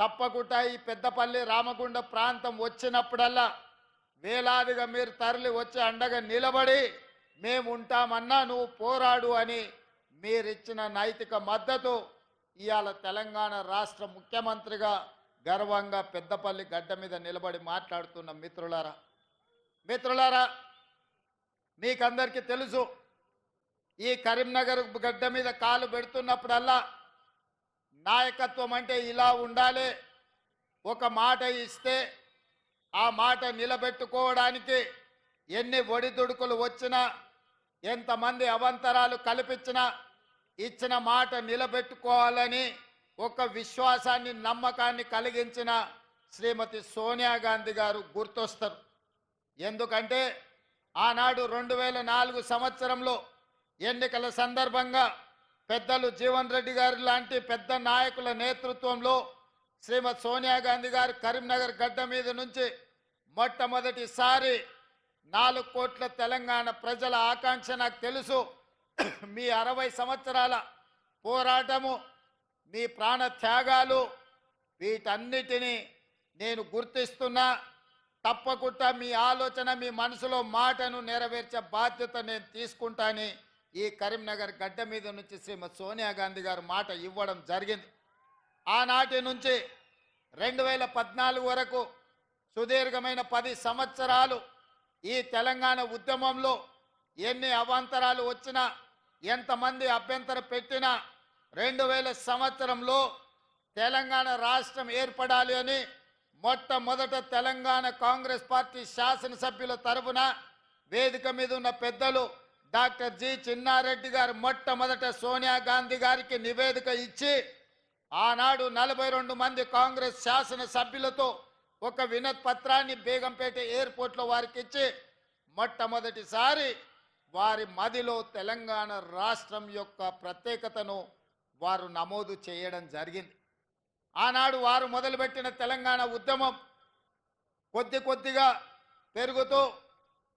తప్పకుండా ఈ పెద్దపల్లి రామగుండ ప్రాంతం వచ్చినప్పుడల్లా వేలాదిగా మీరు తరలి వచ్చి అండగా నిలబడి మేము ఉంటామన్నా నువ్వు పోరాడు అని మీరిచ్చిన నైతిక మద్దతు ఇవాళ తెలంగాణ రాష్ట్ర ముఖ్యమంత్రిగా గర్వంగా పెద్దపల్లి గడ్డ మీద నిలబడి మాట్లాడుతున్న మిత్రులారా. మిత్రులారా మీకందరికీ తెలుసు ఈ కరీంనగర్ గడ్డ మీద కాలు పెడుతున్నప్పుడల్లా నాయకత్వం అంటే ఇలా ఉండాలి. ఒక మాట ఇస్తే ఆ మాట నిలబెట్టుకోవడానికి ఎన్ని ఒడిదుడుకులు వచ్చినా ఎంతమంది అవంతరాలు కల్పించినా ఇచ్చిన మాట నిలబెట్టుకోవాలని ఒక విశ్వాసాన్ని నమ్మకాన్ని కలిగించిన శ్రీమతి సోనియా గాంధీ గారు గుర్తొస్తారు. ఎందుకంటే ఆనాడు రెండు వేల నాలుగు సంవత్సరంలో ఎన్నికల సందర్భంగా పెద్దలు జీవన్ రెడ్డి గారు లాంటి పెద్ద నాయకుల నేతృత్వంలో శ్రీమతి సోనియా గాంధీ గారు కరీంనగర్ గడ్డ మీద నుంచి మొట్టమొదటిసారి నాలుగు కోట్ల తెలంగాణ ప్రజల ఆకాంక్ష నాకు తెలుసు. మీ అరవై సంవత్సరాల పోరాటము మీ ప్రాణ త్యాగాలు వీటన్నిటినీ నేను గుర్తిస్తున్నా. తప్పకుండా మీ ఆలోచన మీ మనసులో మాటను నెరవేర్చే బాధ్యత నేను తీసుకుంటాని. ఈ కరీంనగర్ గడ్డ మీద నుంచి శ్రీమతి సోనియా గాంధీ గారు మాట ఇవ్వడం జరిగింది. ఆనాటి నుంచి రెండు వేల పద్నాలుగు వరకు సుదీర్ఘమైన పది సంవత్సరాలు ఈ తెలంగాణ ఉద్యమంలో ఎన్ని అవాంతరాలు వచ్చినా ఎంతమంది అభ్యంతర పెట్టినా రెండు వేల సంవత్సరంలో తెలంగాణ రాష్ట్రం ఏర్పడాలి అని మొట్టమొదట తెలంగాణ కాంగ్రెస్ పార్టీ శాసనసభ్యుల తరపున వేదిక మీద ఉన్న పెద్దలు డాక్టర్ జి చిన్నారెడ్డి గారు మొట్టమొదట సోనియా గాంధీ గారికి నివేదిక ఇచ్చి ఆనాడు నలభై రెండు మంది కాంగ్రెస్ శాసన సభ్యులతో ఒక వినత్ పత్రాన్ని బేగంపేట ఎయిర్పోర్ట్లో వారికి ఇచ్చి మొట్టమొదటిసారి వారి మదిలో తెలంగాణ రాష్ట్రం యొక్క ప్రత్యేకతను వారు నమోదు చేయడం జరిగింది. ఆనాడు వారు మొదలుపెట్టిన తెలంగాణ ఉద్యమం కొద్ది కొద్దిగా పెరుగుతూ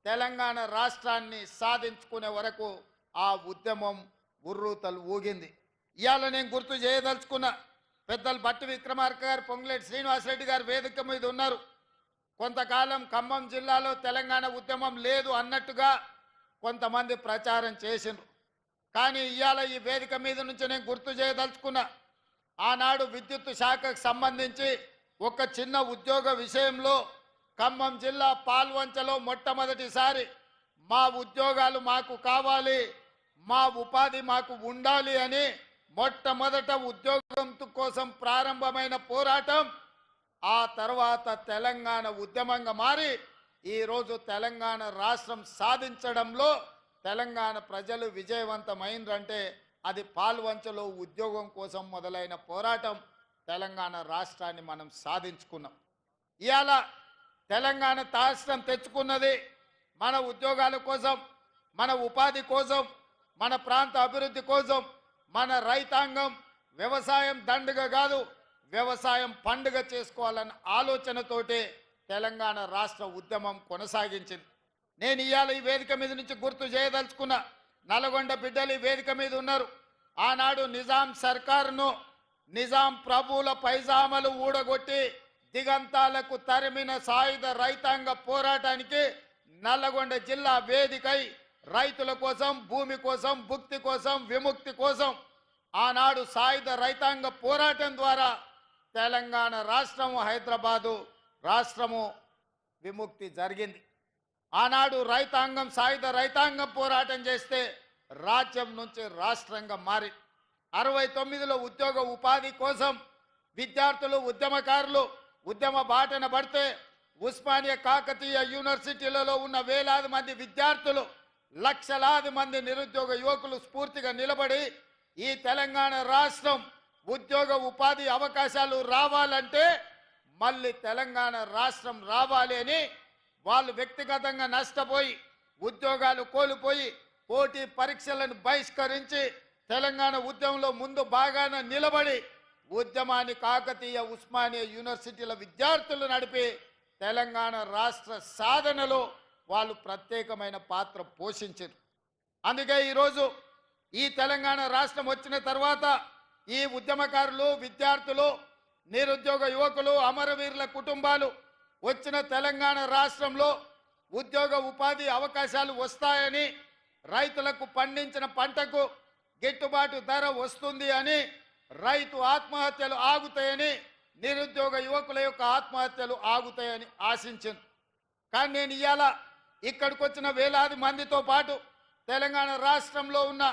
తెలంగాణ రాష్ట్రాన్ని సాధించుకునే వరకు ఆ ఉద్యమం ఉర్రూతలు ఊగింది. ఇవాళ నేను గుర్తు చేయదలుచుకున్న పెద్దలు బట్టి విక్రమార్క గారు పొంగులేటి శ్రీనివాసరెడ్డి గారు వేదిక మీద ఉన్నారు. కొంతకాలం ఖమ్మం జిల్లాలో తెలంగాణ ఉద్యమం లేదు అన్నట్టుగా కొంతమంది ప్రచారం చేసిండ్రు. కానీ ఇవాళ ఈ వేదిక మీద నుంచి నేను గుర్తు చేయదలుచుకున్నా ఆనాడు విద్యుత్ శాఖకు సంబంధించి ఒక చిన్న ఉద్యోగ విషయంలో ఖమ్మం జిల్లా పాల్వంచలో మొట్టమొదటిసారి మా ఉద్యోగాలు మాకు కావాలి మా ఉపాధి మాకు ఉండాలి అని మొట్టమొదట ఉద్యోగం కోసం ప్రారంభమైన పోరాటం ఆ తర్వాత తెలంగాణ ఉద్యమంగా మారి ఈరోజు తెలంగాణ రాష్ట్రం సాధించడంలో తెలంగాణ ప్రజలు విజయవంతమైందంటే అది పాల్వంచలో ఉద్యోగం కోసం మొదలైన పోరాటం తెలంగాణ రాష్ట్రాన్ని మనం సాధించుకున్నాం. ఇవాళ తెలంగాణ రాష్ట్రం తెచ్చుకున్నది మన ఉద్యోగాల కోసం మన ఉపాధి కోసం మన ప్రాంత అభివృద్ధి కోసం మన రైతాంగం వ్యవసాయం దండుగ కాదు వ్యవసాయం పండుగ చేసుకోవాలన్న ఆలోచనతోటే తెలంగాణ రాష్ట్ర ఉద్యమం కొనసాగించింది. నేను ఇవాళ ఈ వేదిక మీద నుంచి గుర్తు చేయదలుచుకున్న నల్గొండ బిడ్డలు ఈ వేదిక మీద ఉన్నారు. ఆనాడు నిజాం సర్కారును నిజాం ప్రభువుల పైజామలు ఊడగొట్టి దిగంతాలకు తరిమిన సాయుధ రైతాంగ పోరాటానికి నల్లగొండ జిల్లా వేదికై రైతుల కోసం భూమి కోసం భుక్తి కోసం విముక్తి కోసం ఆనాడు సాయుధ రైతాంగ పోరాటం ద్వారా తెలంగాణ రాష్ట్రము హైదరాబాదు రాష్ట్రము విముక్తి జరిగింది. ఆనాడు రైతాంగం సాయుధ రైతాంగం పోరాటం చేస్తే రాజ్యం నుంచి రాష్ట్రంగా మారి అరవై తొమ్మిదిలో ఉద్యోగ ఉపాధి కోసం విద్యార్థులు ఉద్యమకారులు ఉద్యమ బాటన పడితే ఉస్మానియా కాకతీయ యూనివర్సిటీలలో ఉన్న వేలాది మంది విద్యార్థులు లక్షలాది మంది నిరుద్యోగ యువకులు స్ఫూర్తిగా నిలబడి ఈ తెలంగాణ రాష్ట్రం ఉద్యోగ ఉపాధి అవకాశాలు రావాలంటే మళ్ళీ తెలంగాణ రాష్ట్రం రావాలి అని వాళ్ళు వ్యక్తిగతంగా నష్టపోయి ఉద్యోగాలు కోల్పోయి పోటీ పరీక్షలను బహిష్కరించి తెలంగాణ ఉద్యమంలో ముందు బాగానే నిలబడి ఉద్యమాన్ని కాకతీయ ఉస్మానియా యూనివర్సిటీల విద్యార్థులు నడిపే తెలంగాణ రాష్ట్ర సాధనలో వాళ్ళు ప్రత్యేకమైన పాత్ర పోషించారు. అందుకే ఈరోజు ఈ తెలంగాణ రాష్ట్రం వచ్చిన తర్వాత ఈ ఉద్యమకారులు విద్యార్థులు నిరుద్యోగ యువకులు అమరవీరుల కుటుంబాలు వచ్చిన తెలంగాణ రాష్ట్రంలో ఉద్యోగ ఉపాధి అవకాశాలు వస్తాయని రైతులకు పండించిన పంటకు గిట్టుబాటు ధర వస్తుంది అని రైతు ఆత్మహత్యలు ఆగుతాయని నిరుద్యోగ యువకుల యొక్క ఆత్మహత్యలు ఆగుతాయని ఆశించాను. కానీ నేను ఇవాళ ఇక్కడికి వచ్చిన వేలాది మందితో పాటు తెలంగాణ రాష్ట్రంలో ఉన్న